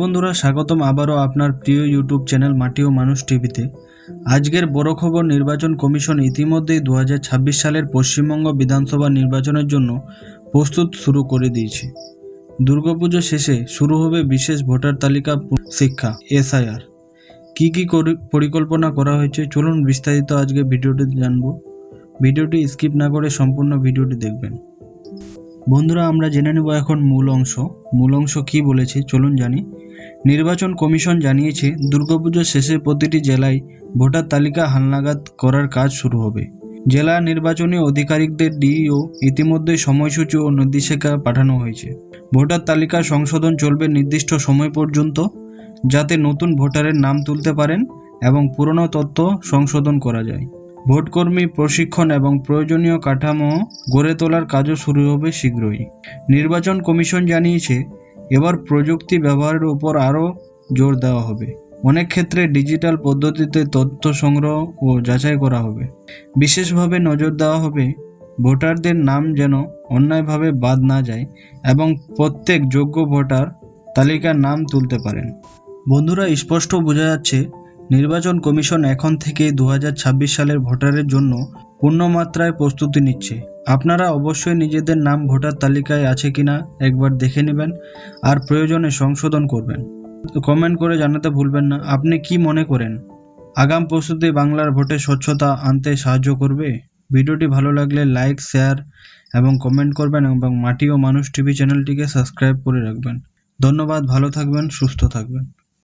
বন্ধুরা, স্বাগতম আবারও আপনার প্রিয় ইউটিউব চ্যানেল মাটি ও মানুষ টিভিতে। আজকের বড় খবর, নির্বাচন কমিশন ইতিমধ্যেই দু হাজার ছাব্বিশ সালের পশ্চিমবঙ্গ বিধানসভা নির্বাচনের জন্য প্রস্তুত শুরু করে দিয়েছে। দুর্গাপুজো শেষে শুরু হবে বিশেষ ভোটার তালিকা শিক্ষা, এসআইআর। কি কি পরিকল্পনা করা হয়েছে, চলুন বিস্তারিত আজকে ভিডিওটি জানব। ভিডিওটি স্কিপ না করে সম্পূর্ণ ভিডিওটি দেখবেন। বন্ধুরা, আমরা জেনে নেব এখন মূল অংশ। মূল অংশ কী বলেছে, চলুন জানি। নির্বাচন কমিশন জানিয়েছে, দুর্গাপুজোর শেষে প্রতিটি জেলায় ভোটার তালিকা হালনাগাদ করার কাজ শুরু হবে। জেলা নির্বাচনী আধিকারিকদের ডিইও ইতিমধ্যে সময়সূচি ও নির্দেশিকা পাঠানো হয়েছে। ভোটার তালিকা সংশোধন চলবে নির্দিষ্ট সময় পর্যন্ত, যাতে নতুন ভোটারের নাম তুলতে পারেন এবং পুরনো তথ্য সংশোধন করা যায়। ভোটকর্মী প্রশিক্ষণ এবং প্রয়োজনীয় কাঠামো গড়ে তোলার কাজও শুরু হবে শীঘ্রই। নির্বাচন কমিশন জানিয়েছে, এবার প্রযুক্তি ব্যবহারের উপর আরও জোর দেওয়া হবে। অনেক ক্ষেত্রে ডিজিটাল পদ্ধতিতে তথ্য সংগ্রহ ও যাচাই করা হবে। বিশেষভাবে নজর দেওয়া হবে, ভোটারদের নাম যেন অন্যায়ভাবে বাদ না যায় এবং প্রত্যেক যোগ্য ভোটার তালিকার নাম তুলতে পারেন। বন্ধুরা, স্পষ্ট বোঝা যাচ্ছে নির্বাচন কমিশন এখন থেকে দু হাজার ছাব্বিশ সালের ভোটারের জন্য পূর্ণমাত্রায় প্রস্তুতি নিচ্ছে। আপনারা অবশ্যই নিজেদের নাম ভোটার তালিকায় আছে কিনা একবার দেখে নেবেন আর প্রয়োজনে সংশোধন করবেন। কমেন্ট করে জানাতে ভুলবেন না। আপনি কি মনে করেন? আগাম প্রস্তুতি বাংলার ভোটে স্বচ্ছতা আনতে সাহায্য করবে? ভিডিওটি ভালো লাগলে লাইক, শেয়ার এবং কমেন্ট করবেন এবং মাটি ও মানুষ টিভি চ্যানেলটিকে সাবস্ক্রাইব করে রাখবেন। ধন্যবাদ, ভালো থাকবেন, সুস্থ থাকবেন।